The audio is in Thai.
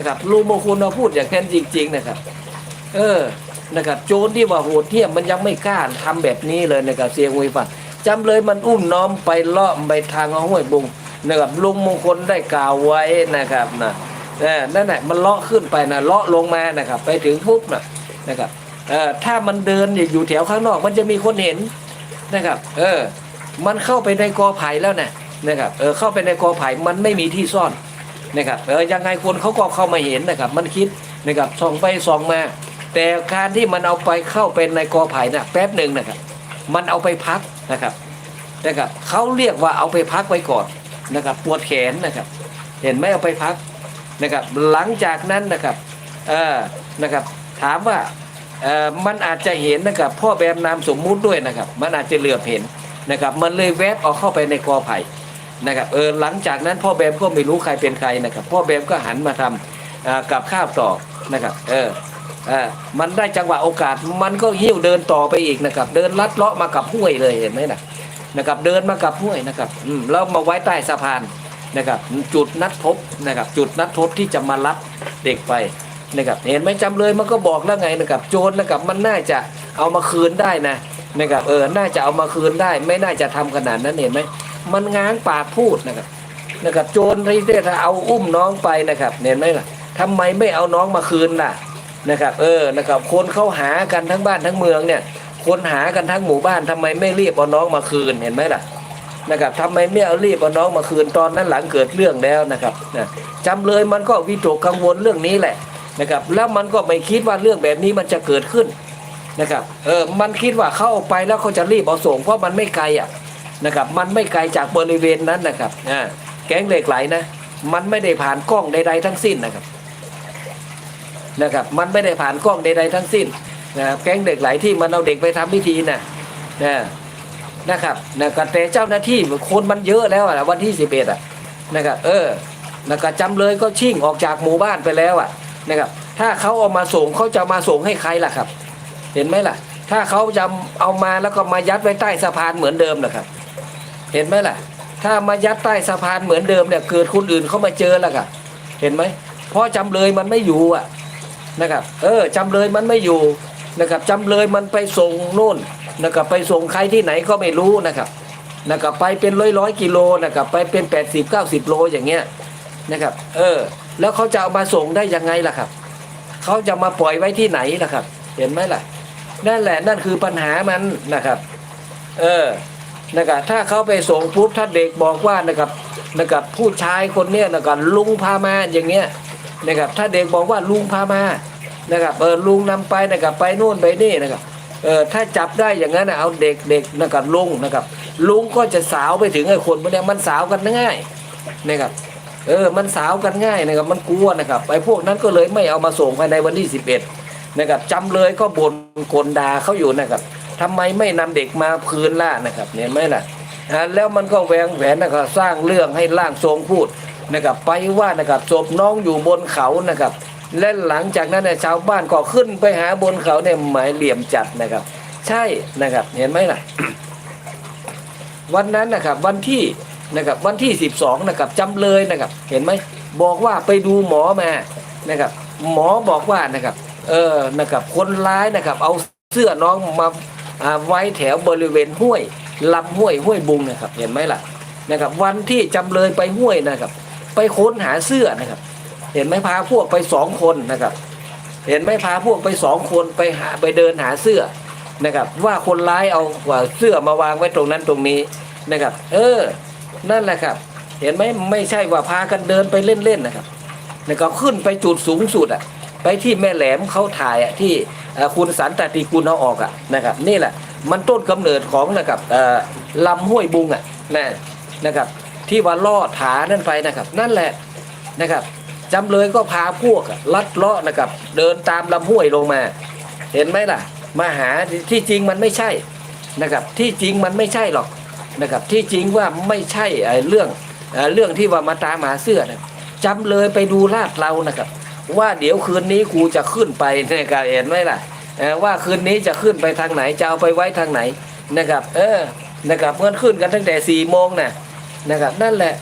นะครับลุงมงคลมาพูดอย่างนั้นจริง ๆ นะครับ เออนะครับโจรที่ว่าโหดเหี้ยมมันยังไม่กล้าทำแบบนี้เลยนะครับเสียงหุยฟังจำเลยมันอุ้มน้อมไปเลาะไปทางห้วยบุงนะครับลุงมงคลได้กล่าวไว้นะครับนะเออนั่นแหละมันเลาะขึ้นไปนะเลาะลงมานะครับ ไปถึงปุ๊บนะนะครับเออถ้ามันเดินอยู่แถวข้างนอกมันจะมีคนเห็นนะครับ เออ มันเข้าไปในกอไผ่แล้วนะนะครับ เออเข้าไปในกอไผ่มันไม่มีที่ซ่อน นะครับเออยังไงคนเขาก็เข้ามาเห็นนะครับ มันคิดนะครับส่องไปส่องมา แต่การที่มันเอาไปเข้าเป็นในกอไผ่นะแป๊บหนึ่งนะครับ มันเอาไปพักนะครับนะครับเขาเรียกว่าเอาไปพักไว้ก่อนนะครับ ปวดแขนนะครับ เห็นไหมเอาไปพักนะครับ หลังจากนั้นนะครับเออนะครับ ถามว่าเออมันอาจจะเห็นนะครับพ่อแบมนามสมมุติด้วยนะครับ มันอาจจะเหลือบเห็นนะครับ มันเลยแวบเอาเข้าไปในกอไผ่ นะครับเออหลังจากนั้นพ่อแบมก็ไม่รู้ใครเป็นใครนะครับ พ่อแบมก็หันมาทำกับข้าวต่อนะครับ เอออ่ามันได้จังหวะโอกาสมันก็หิ้วเดินต่อไปอีกนะครับ เดินลัดเลาะมากับห้วยเลยเห็นไหมนะนะครับ เดินมากับห้วยนะครับอืมแล้วมาไว้ใต้สะพานนะครับ จุดนัดพบนะครับ จุดนัดพบที่จะมารับเด็กไปนะครับ เห็นไหมจำเลยมันก็บอกแล้วไงนะครับ โจรนะครับมันน่าจะเอามาคืนได้นะนะครับเออน่าจะเอามาคืนได้ ไม่น่าจะทำขนาดนั้นเห็นไหม มันง้างปากพูดนะครับนะครับ โจรที่จะเอาอุ้มน้องไปนะครับเห็นไหมล่ะทำไมไม่เอาน้องมาคืนล่ะนะครับ เออนะครับ คนเข้าหากันทั้งบ้านทั้งเมืองเนี่ย คนหากันทั้งหมู่บ้านทำไมไม่รีบเอาน้องมาคืนเห็นไหมล่ะนะครับทำไมไม่เอารีบเอาน้องมาคืนตอนนั้นหลังเกิดเรื่องแล้วนะครับนะจำเลยมันก็วิตกกังวลเรื่องนี้แหละนะครับแล้วมันก็ไม่คิดว่าเรื่องแบบนี้มันจะเกิดขึ้นนะครับเออมันคิดว่าเข้าไปแล้วเขาจะรีบเอาส่งเพราะมันไม่ไกลอะ นะครับมันไม่ไกลจากบริเวณนั้นนะครับอ่าแก๊งเหล็กไหลนะมันไม่ได้ผ่านกล้องใดๆทั้งสิ้นนะครับนะครับมันไม่ได้ผ่านกล้องใดๆทั้งสิ้นนะครับแก๊งเด็กไหลที่มันเอาเด็กไปทำพิธีน่ะนะนะครับนะครับแต่เจ้าหน้าที่คนมันเยอะแล้วอะวันที่สิบเอ็ดอะนะครับเออนะครับจำเลยก็ชิ่งออกจากหมู่บ้านไปแล้วอะนะครับถ้าเขาเอามาส่งเขาจะมาส่งให้ใครล่ะครับ เห็นไหมล่ะ ถ้าเขาจะเอามาแล้วก็มายัดไว้ใต้สะพานเหมือนเดิมนะครับ เห็นไหมล่ะ ถ้ามายัดใต้สะพานเหมือนเดิมเนี่ยเกิดคนอื่นเขามาเจอแล้วครับเห็นไหมเพราะจำเลยมันไม่อยู่อะนะครับ เออจำเลยมันไม่อยู่นะครับจำเลยมันไปส่งโน่นนะครับไปส่งใครที่ไหนก็ไม่รู้นะครับนะครับไปเป็นร้อยร้อยกิโลนะครับไปเป็น 80 90 โลอย่างเงี้ยนะครับ เออ แล้วเขาจะเอามาส่งได้ยังไงล่ะครับเขาจะมาปล่อยไว้ที่ไหนล่ะครับ เห็นไหมล่ะ นั่นแหละนั่นคือปัญหามันนะครับ เออ นะครับถ้าเขาไปส่งปุ๊บถ้าเด็กบอกว่านะครับนะครับผู้ชายคนเนี้ยนะครับลุงพามาอย่างเงี้ยนะครับถ้าเด็กบอกว่าลุงพามานะครับเออลุงนำไปนะครับไปนู่นไปนี่นะครับเออถ้าจับได้อย่างนั้นนะเอาเด็กเด็กนะครับลุงนะครับลุงก็จะสาวไปถึงไอ้คนพวกเนี้มันสาวกันง่ายนะครับเออมันสาวกันง่ายนะครับมันกลัวนะครับไอ้พวกนั้นก็เลยไม่เอามาส่งภายในวันที่ 11นะครับจำเลยก็บ่นกลด่าเขาอยู่นะครับ ทำไมไม่นำเด็กมาคืนล่ะนะครับเห็นไหมล่ะแล้วมันก็แหวงแหวนนะครับสร้างเรื่องให้ร่างทรงพูดนะครับไปว่านะครับศพน้องอยู่บนเขานะครับ และหลังจากนั้นเนี่ยชาวบ้านก็ขึ้นไปหาบนเขาเนี่ยหมายเหลี่ยมจัดนะครับ ใช่นะครับเห็นไหมล่ะ วันนั้นนะครับวันที่นะครับวันที่ 12นะครับจำเลยนะครับ เห็นไหมบอกว่าไปดูหมอมานะครับ หมอบอกว่านะครับ เออนะครับคนร้ายนะครับ เอาเสื้อน้องมา ไว้แถวบริเวณห้วยลำห้วยห้วยบุงนะครับ เห็นไหมล่ะนะครับ วันที่จำเลยไปห้วยนะครับ ไปค้นหาเสื้อนะครับ เห็นไหมพาพวกไปสองคนนะครับ เห็นไหมพาพวกไปสองคนไปหาไปเดินหาเสื้อนะครับ ว่าคนร้ายเอาว่าเสื้อมาวางไว้ตรงนั้นตรงนี้นะครับ เออ นั่นแหละครับ เห็นไหมไม่ใช่ว่าพากันเดินไปเล่นๆนะครับนะครับขึ้นไปจุดสูงสุดอะ ไปที่แม่แหลมเขาถ่ายอะที่ คุณสันตติกุลเอาออกอะนะครับนี่แหละมันต้นกำเนิดของนะครับลำห้วยบุงอะนะนะครับ ที่ว่าล่อถานั่นไปนะครับ นั่นแหละนะครับจำเลยก็พาพวกลัดเลาะนะครับ เดินตามลำห้วยลงมา เห็นไหมล่ะมาหาที่จริงมันไม่ใช่นะครับ ที่จริงมันไม่ใช่หรอกนะครับ ที่จริงว่าไม่ใช่เรื่องเอ่อเรื่องที่ว่ามาตามหาเสื้อนะจำเลยไปดูลาดเรานะครับ ว่าเดี๋ยวคืนนี้กูจะขึ้นไปนะครับเห็นไหมล่ะว่าคืนนี้จะขึ้นไปทางไหนจะเอาไปไว้ทางไหนนะครับ เออนะครับเมื่อขึ้นกันตั้งแต่สี่โมงนะนะครับนั่นแหละ